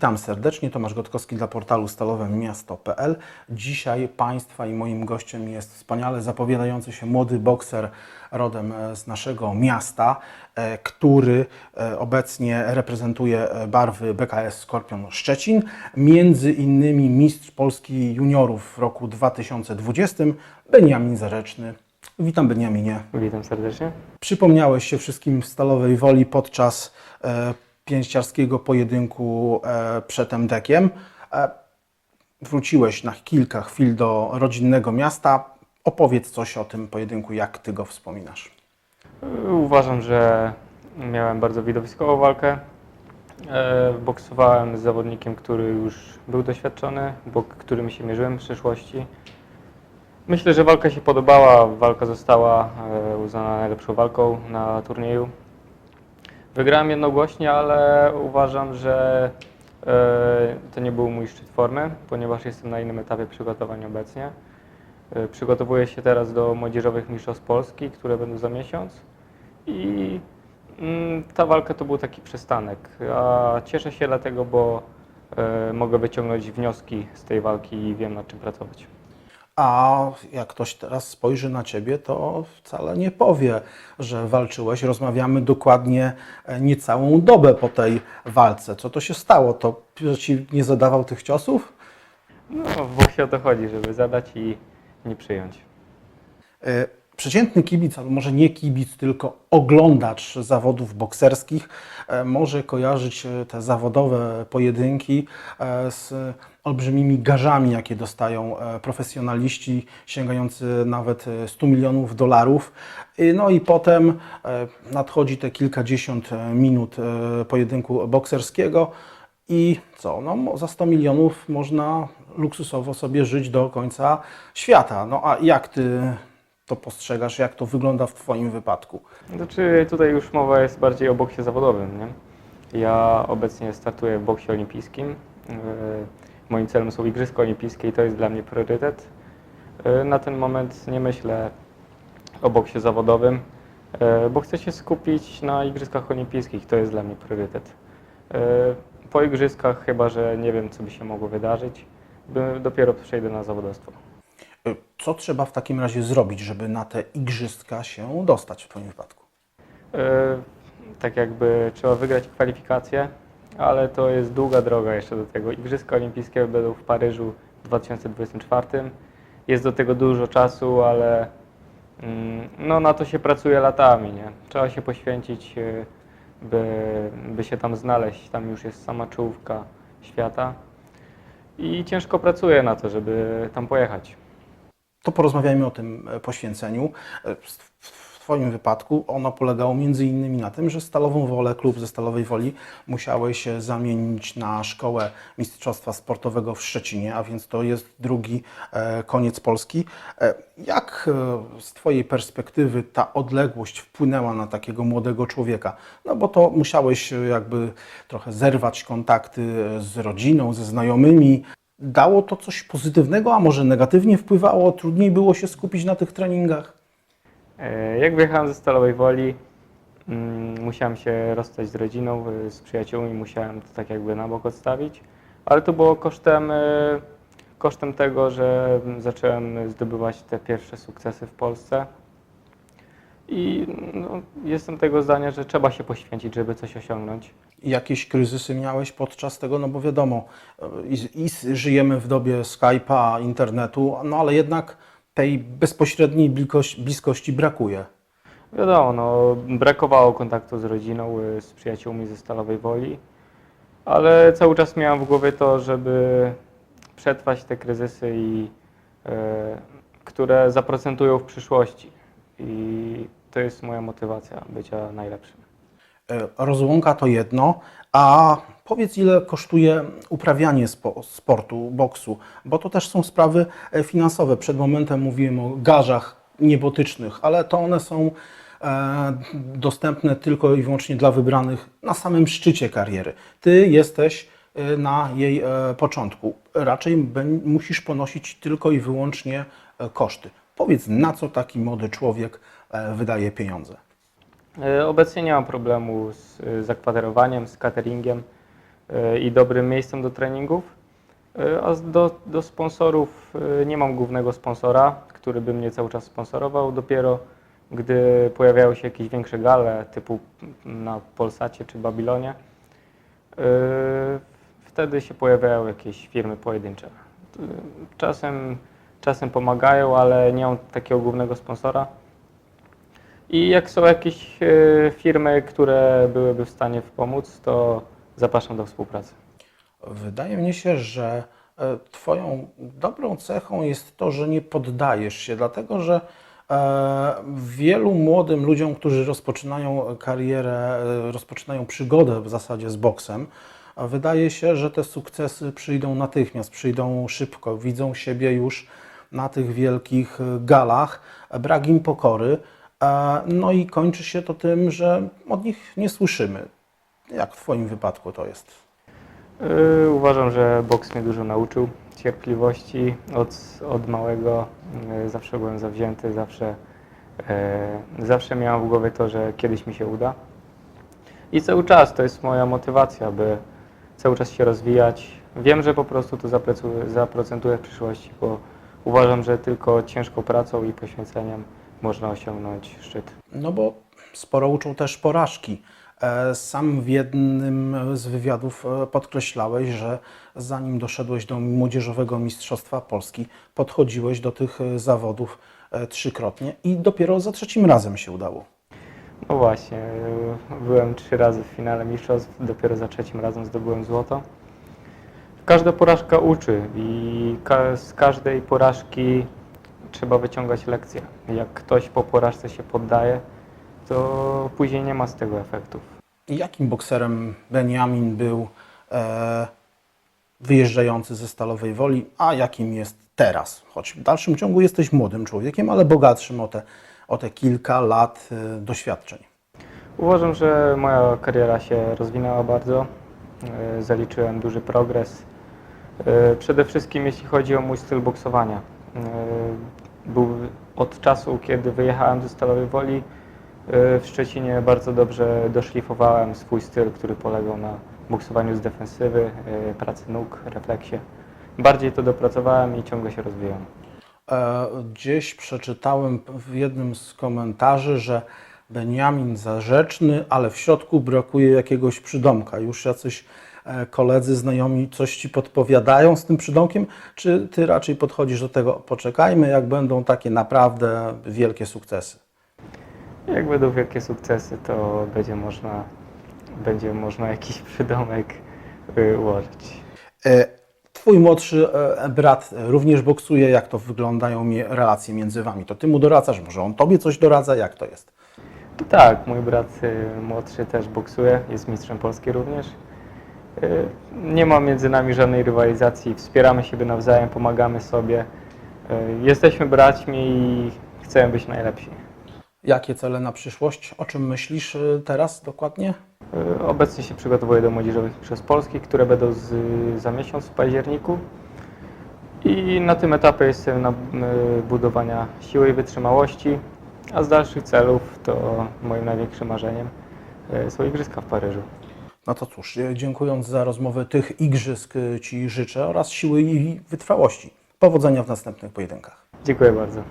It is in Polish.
Witam serdecznie, Tomasz Gotkowski dla portalu stalowemiasto.pl. Dzisiaj Państwa i moim gościem jest wspaniale zapowiadający się młody bokser rodem e, z naszego miasta, e, który e, obecnie reprezentuje barwy BKS Skorpion Szczecin, między innymi mistrz Polski juniorów w roku 2020, Beniamin Zareczny. Witam Beniaminie. Witam serdecznie. Przypomniałeś się wszystkim w Stalowej Woli podczas pięściarskiego pojedynku e, przed MDK-iem. E, wróciłeś na kilka chwil do rodzinnego miasta. Opowiedz coś o tym pojedynku, jak ty go wspominasz. Uważam, że miałem bardzo widowiskową walkę. E, Boksowałem z zawodnikiem, który już był doświadczony, którym się mierzyłem w przeszłości. Myślę, że walka się podobała. Walka została uznana najlepszą walką na turnieju. Wygrałem jednogłośnie, ale uważam, że e, to nie był mój szczyt formy, ponieważ jestem na innym etapie przygotowań obecnie. E, Przygotowuję się teraz do młodzieżowych mistrzostw Polski, które będą za miesiąc. I mm, ta walka to był taki przystanek. A cieszę się dlatego, bo e, mogę wyciągnąć wnioski z tej walki i wiem nad czym pracować. A jak ktoś teraz spojrzy na ciebie, to wcale nie powie, że walczyłeś. Rozmawiamy dokładnie e, niecałą dobę po tej walce. Co to się stało? To że ci nie zadawał tych ciosów? No, w boksie o to chodzi, żeby zadać i nie przyjąć. E, Przeciętny kibic, albo może nie kibic, tylko oglądacz zawodów bokserskich, e, może kojarzyć e, te zawodowe pojedynki e, z olbrzymimi garzami, jakie dostają profesjonaliści, sięgający nawet e, 100 milionów dolarów. No i potem nadchodzi te kilkadziesiąt minut pojedynku bokserskiego i co? No, za 100 milionów można luksusowo sobie żyć do końca świata. No a jak ty to postrzegasz, jak to wygląda w Twoim wypadku? Znaczy tutaj już mowa jest bardziej o boksie zawodowym. Nie? Ja obecnie startuję w boksie olimpijskim. Yy, Moim celem są Igrzyska Olimpijskie i to jest dla mnie priorytet. Yy, Na ten moment nie myślę o boksie zawodowym, yy, bo chcę się skupić na Igrzyskach Olimpijskich. To jest dla mnie priorytet. Po Igrzyskach chyba, że nie wiem, co by się mogło wydarzyć, dopiero przejdę na zawodowstwo. Y, Co trzeba w takim razie zrobić, żeby na te igrzyska się dostać w Twoim wypadku? E, tak jakby trzeba wygrać kwalifikacje, ale to jest długa droga jeszcze do tego. Igrzyska Olimpijskie będą w Paryżu w 2024. Jest do tego dużo czasu, ale mm, no, na to się pracuje latami. Nie? Trzeba się poświęcić, e, by, by się tam znaleźć. Tam już jest sama czołówka świata i ciężko pracuję na to, żeby tam pojechać. To porozmawiajmy o tym e, poświęceniu. E, w- Twoim wypadku ono polegało między innymi na tym, że Stalową Wolę, klub ze Stalowej Woli musiałeś się zamienić na szkołę mistrzostwa sportowego w Szczecinie, a więc to jest drugi e, koniec Polski. E, Jak e, z Twojej perspektywy ta odległość wpłynęła na takiego młodego człowieka? No bo to musiałeś e, jakby trochę zerwać kontakty e, z rodziną, ze znajomymi. Dało to coś pozytywnego, a może negatywnie wpływało? Trudniej było się skupić na tych treningach? E, Jak wyjechałem ze Stalowej Woli, mm, musiałem się rozstać z rodziną, y, z przyjaciółmi, musiałem to tak jakby na bok odstawić, ale to było kosztem, y, kosztem tego, że zacząłem zdobywać te pierwsze sukcesy w Polsce. I no, jestem tego zdania, że trzeba się poświęcić, żeby coś osiągnąć. Jakieś kryzysy miałeś podczas tego? No bo wiadomo, i, i żyjemy w dobie Skype'a, internetu, no ale jednak tej bezpośredniej bliskości, bliskości brakuje. Wiadomo, no, brakowało kontaktu z rodziną, y, z przyjaciółmi ze Stalowej Woli, ale cały czas miałem w głowie to, żeby przetrwać te kryzysy, i, e, które zaprocentują w przyszłości. I to jest moja motywacja bycia najlepszym. E, Rozłąka to jedno, a powiedz ile kosztuje uprawianie spo, sportu, boksu, bo to też są sprawy e, finansowe. Przed momentem mówiłem o garzach niebotycznych, ale to one są e, dostępne tylko i wyłącznie dla wybranych na samym szczycie kariery. Ty jesteś na jej początku. Raczej musisz ponosić tylko i wyłącznie koszty. Powiedz, na co taki młody człowiek wydaje pieniądze? E, Obecnie nie mam problemu z e, zakwaterowaniem, z cateringiem. e, i dobrym miejscem do treningów. A do, do sponsorów nie mam głównego sponsora, który by mnie cały czas sponsorował. Dopiero gdy pojawiały się jakieś większe gale typu na Polsacie czy Babilonie, wtedy się pojawiają jakieś firmy pojedyncze. Czasem, czasem pomagają, ale nie mam takiego głównego sponsora. I jak są jakieś e, firmy, które byłyby w stanie pomóc, to zapraszam do współpracy. Wydaje mi się, że e, Twoją dobrą cechą jest to, że nie poddajesz się, dlatego że e, wielu młodym ludziom, którzy rozpoczynają karierę, rozpoczynają przygodę w zasadzie z boksem, wydaje się, że te sukcesy przyjdą natychmiast, przyjdą szybko, widzą siebie już na tych wielkich galach, brak im pokory, no i kończy się to tym, że od nich nie słyszymy. Jak w Twoim wypadku to jest? Yy, Uważam, że boks mnie dużo nauczył cierpliwości. Od, od małego yy, zawsze byłem zawzięty, zawsze, yy, zawsze miałem w głowie to, że kiedyś mi się uda. I cały czas to jest moja motywacja, by cały czas się rozwijać. Wiem, że po prostu to zaprocentuję w przyszłości, bo uważam, że tylko ciężką pracą i poświęceniem można osiągnąć szczyt. No bo sporo uczą też porażki. E, Sam w jednym z wywiadów e, podkreślałeś, że zanim doszedłeś do młodzieżowego mistrzostwa Polski, podchodziłeś do tych e, zawodów trzykrotnie i dopiero za trzecim razem się udało. No właśnie, byłem trzy razy w finale mistrzostw, dopiero za trzecim razem zdobyłem złoto. Każda porażka uczy i z każdej porażki trzeba wyciągać lekcje. Jak ktoś po porażce się poddaje, to później nie ma z tego efektów. Jakim bokserem Benjamin był e, wyjeżdżający ze Stalowej Woli, a jakim jest teraz? Choć w dalszym ciągu jesteś młodym człowiekiem, ale bogatszym o te, o te kilka lat e, doświadczeń. Uważam, że moja kariera się rozwinęła bardzo. E, Zaliczyłem duży progres. E, Przede wszystkim jeśli chodzi o mój styl boksowania. Był od czasu, kiedy wyjechałem ze Stalowej Woli e, w Szczecinie bardzo dobrze doszlifowałem swój styl, który polegał na boksowaniu z defensywy, e, pracy nóg, refleksie. Bardziej to dopracowałem i ciągle się rozwijam. E, Gdzieś przeczytałem w jednym z komentarzy, że Beniamin zarzeczny, ale w środku brakuje jakiegoś przydomka. Już jacyś koledzy, znajomi coś ci podpowiadają z tym przydomkiem, czy ty raczej podchodzisz do tego, poczekajmy, jak będą takie naprawdę wielkie sukcesy? Jak będą wielkie sukcesy, to będzie można, będzie można jakiś przydomek ułożyć. E, Twój młodszy e, brat również boksuje. Jak to wyglądają relacje między wami? To ty mu doradzasz, może on tobie coś doradza? Jak to jest? Tak, mój brat młodszy też boksuje, jest mistrzem Polski również. Y, Nie ma między nami żadnej rywalizacji, wspieramy siebie nawzajem, pomagamy sobie. Y, Jesteśmy braćmi i chcemy być najlepsi. Jakie cele na przyszłość? O czym myślisz e, teraz dokładnie? Y, Obecnie się przygotowuję do młodzieżowych mistrzostw Polski, które będą z, za miesiąc w październiku. I na tym etapie jestem na y, budowania siły i wytrzymałości, a z dalszych celów to moim największym marzeniem y, są Igrzyska w Paryżu. No to cóż, e, dziękując za rozmowę tych igrzysk e, Ci życzę oraz siły i wytrwałości. Powodzenia w następnych pojedynkach. Dziękuję bardzo.